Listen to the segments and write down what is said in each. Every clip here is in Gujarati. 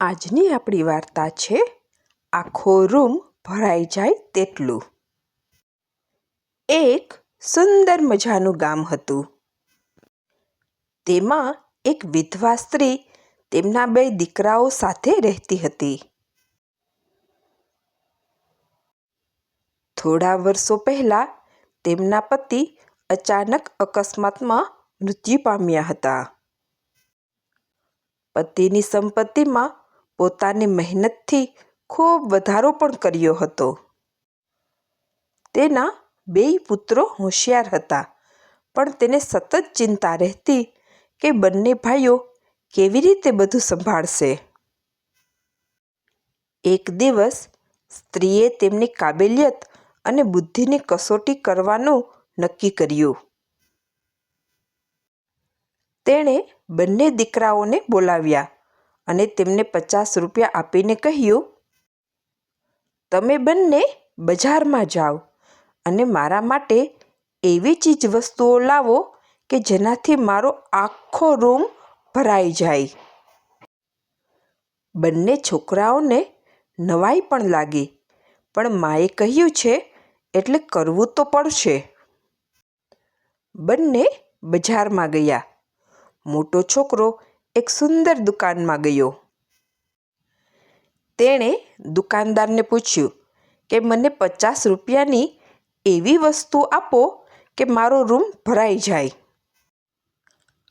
આજની આપણી વાર્તા છે, આખો રૂમ ભરાઈ જાય તેટલું. એક સુંદર મજાનું ગામ હતું. તેમાં એક વિધવા સ્ત્રી તેમના બે દીકરાઓ સાથે રહેતી હતી. થોડા વર્ષો પહેલા તેમના પતિ અચાનક અકસ્માતમાં મૃત્યુ પામ્યા હતા. પતિની સંપત્તિમાં પોતાની મહેનતથી ખૂબ વધારો પણ કર્યો હતો. તેના બેય પુત્રો હોશિયાર હતા, પણ તેને સતત ચિંતા રહેતી કે બંને ભાઈઓ કેવી રીતે બધું સંભાળશે. એક દિવસ, સ્ત્રીએ તેમની કાબેલિયત અને બુદ્ધિની કસોટી કરવાનું નક્કી કર્યું. તેણે બંને દીકરાઓને બોલાવ્યા. અને તેમને પચાસ રૂપિયા આપીને કહ્યું, તમે બંને બજારમાં જાઓ અને મારા માટે એવી ચીજ વસ્તુઓ લાવો કે જેનાથી મારો આખો રૂમ ભરાઈ જાય. બંને છોકરાઓને નવાઈ પણ લાગી, પણ માએ કહ્યું છે, એટલે કરવું તો પડશે. બંને બજારમાં ગયા. મોટો છોકરો એક સુંદર દુકાનમાં ગયો. તેણે દુકાનદારને પૂછ્યું કે, મને પચાસ રૂપિયાની એવી વસ્તુ આપો કે મારો રૂમ ભરાઈ જાય.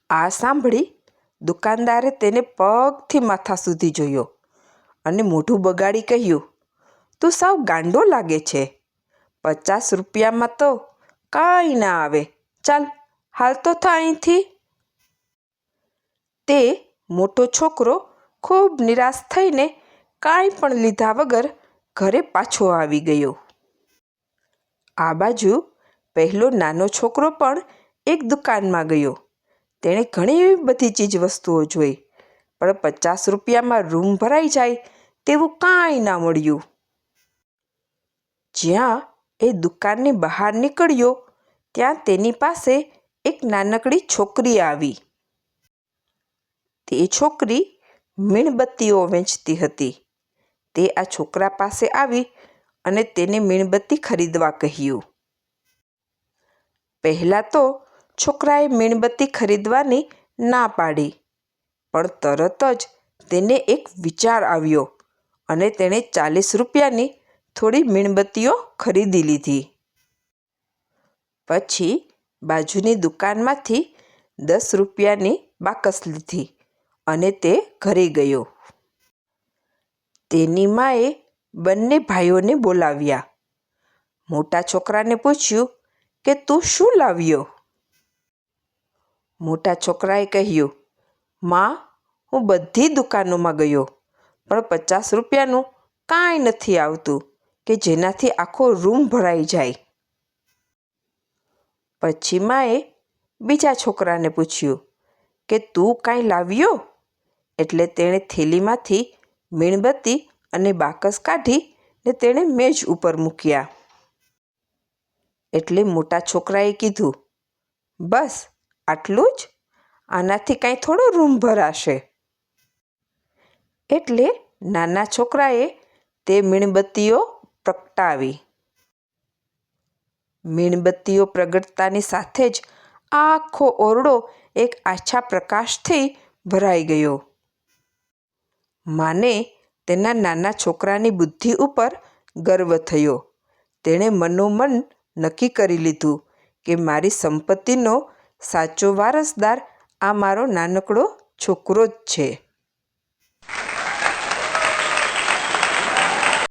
આ સાંભળી દુકાનદારે તેને પગથી માથા સુધી જોયો અને મોઢું બગાડી કહ્યું, તું સાવ ગાંડો લાગે છે. પચાસ રૂપિયામાં તો કાંઈ ના આવે. ચાલ, હાલ તો થા અહીંથી. તે મોટો છોકરો ખૂબ નિરાશ થઈને કાંઈ પણ લીધા વગર ઘરે પાછો આવી ગયો. આ બાજુ પહેલો નાનો છોકરો પણ એક દુકાનમાં ગયો. તેણે ઘણી બધી ચીજ વસ્તુઓ જોઈ, પણ પચાસ રૂપિયામાં રૂમ ભરાઈ જાય તેવું કાંઈ ના મળ્યું. જ્યાં એ દુકાનની બહાર નીકળ્યો, ત્યાં તેની પાસે એક નાનકડી છોકરી આવી. તે છોકરી મીણબત્તીઓ વેચતી હતી. તે આ છોકરા પાસે આવી અને તેને મીણબત્તી ખરીદવા કહ્યું. પહેલાં તો છોકરાએ મીણબત્તી ખરીદવાની ના પાડી, પણ તરત જ તેને એક વિચાર આવ્યો અને તેણે ચાલીસ રૂપિયાની થોડી મીણબત્તીઓ ખરીદી લીધી. પછી બાજુની દુકાનમાંથી દસ રૂપિયાની બાકસ લીધી. અને તે ઘરે ગયો. તેની માએ બંને ભાઈઓને બોલાવ્યા. મોટા છોકરાને પૂછ્યું કે, તું શું લાવ્યો? મોટા છોકરાએ કહ્યું, માં, હું બધી દુકાનોમાં ગયો, પણ પચાસ રૂપિયાનું કાંઈ નથી આવતું કે જેનાથી આખો રૂમ ભરાઈ જાય. પછી માએ બીજા છોકરાને પૂછ્યું કે, તું કાંઈ લાવ્યો? એટલે તેણે થેલીમાંથી મીણબત્તી અને બાકસ કાઢી ને તેણે મેજ ઉપર મૂક્યા. એટલે મોટા છોકરાએ કીધું, બસ, આટલું જ? આનાથી કાંઈ થોડો રૂમ ભરાશે. એટલે નાના છોકરાએ તે મીણબત્તીઓ પ્રગટાવી. મીણબત્તીઓ પ્રગટતાની સાથે જ આખો ઓરડો એક આછા પ્રકાશથી ભરાઈ ગયો. માને તેના નાના છોકરાની બુદ્ધિ ઉપર ગર્વ થયો. તેણે મનોમન નક્કી કરી લીધું કે મારી સંપત્તિનો સાચો વારસદાર આ મારો નાનકડો છોકરો જ છે.